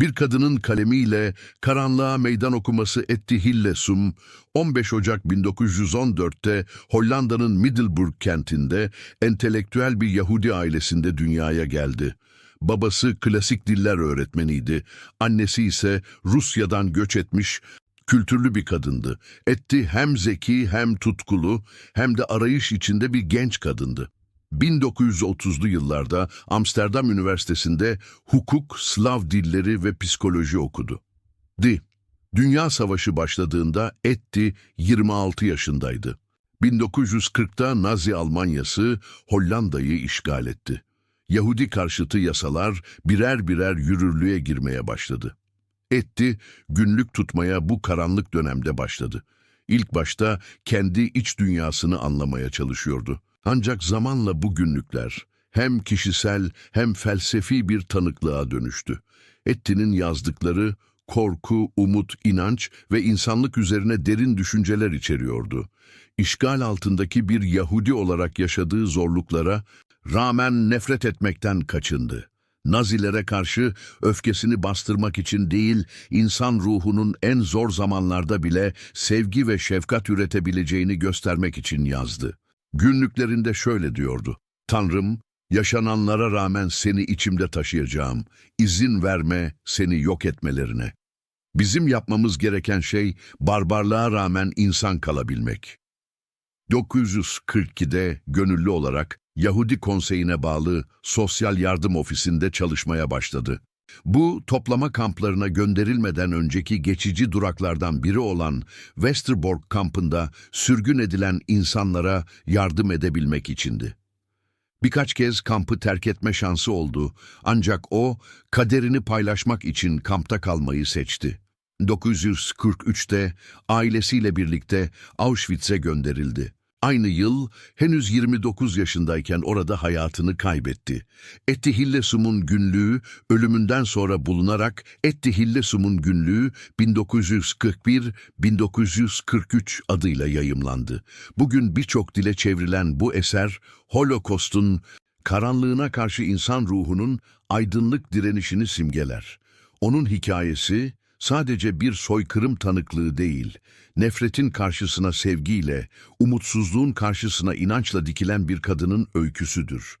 Bir kadının kalemiyle karanlığa meydan okuması etti Hillesum, 15 Ocak 1914'te Hollanda'nın Middelburg kentinde entelektüel bir Yahudi ailesinde dünyaya geldi. Babası klasik diller öğretmeniydi, annesi ise Rusya'dan göç etmiş kültürlü bir kadındı. Etti hem zeki hem tutkulu hem de arayış içinde bir genç kadındı. 1930'lu yıllarda Amsterdam Üniversitesi'nde hukuk, Slav dilleri ve psikoloji okudu. Di, Dünya Savaşı başladığında Etti 26 yaşındaydı. 1940'ta Nazi Almanyası Hollanda'yı işgal etti. Yahudi karşıtı yasalar birer birer yürürlüğe girmeye başladı. Etti günlük tutmaya bu karanlık dönemde başladı. İlk başta kendi iç dünyasını anlamaya çalışıyordu. Ancak zamanla bu günlükler hem kişisel hem felsefi bir tanıklığa dönüştü. Etti'nin yazdıkları korku, umut, inanç ve insanlık üzerine derin düşünceler içeriyordu. İşgal altındaki bir Yahudi olarak yaşadığı zorluklara rağmen nefret etmekten kaçındı. Nazilere karşı öfkesini bastırmak için değil, insan ruhunun en zor zamanlarda bile sevgi ve şefkat üretebileceğini göstermek için yazdı. Günlüklerinde şöyle diyordu. Tanrım, yaşananlara rağmen seni içimde taşıyacağım. İzin verme seni yok etmelerine. Bizim yapmamız gereken şey barbarlığa rağmen insan kalabilmek. 942'de gönüllü olarak Yahudi Konseyi'ne bağlı Sosyal Yardım Ofisi'nde çalışmaya başladı. Bu toplama kamplarına gönderilmeden önceki geçici duraklardan biri olan Westerbork kampında sürgün edilen insanlara yardım edebilmek içindi. Birkaç kez kampı terk etme şansı oldu ancak o kaderini paylaşmak için kampta kalmayı seçti. 943'te ailesiyle birlikte Auschwitz'e gönderildi. Aynı yıl henüz 29 yaşındayken orada hayatını kaybetti. Etti Hillesum'un günlüğü ölümünden sonra bulunarak Etti Hillesum'un günlüğü 1941-1943 adıyla yayımlandı. Bugün birçok dile çevrilen bu eser Holocaust'un karanlığına karşı insan ruhunun aydınlık direnişini simgeler. Onun hikayesi sadece bir soykırım tanıklığı değil, nefretin karşısına sevgiyle, umutsuzluğun karşısına inançla dikilen bir kadının öyküsüdür.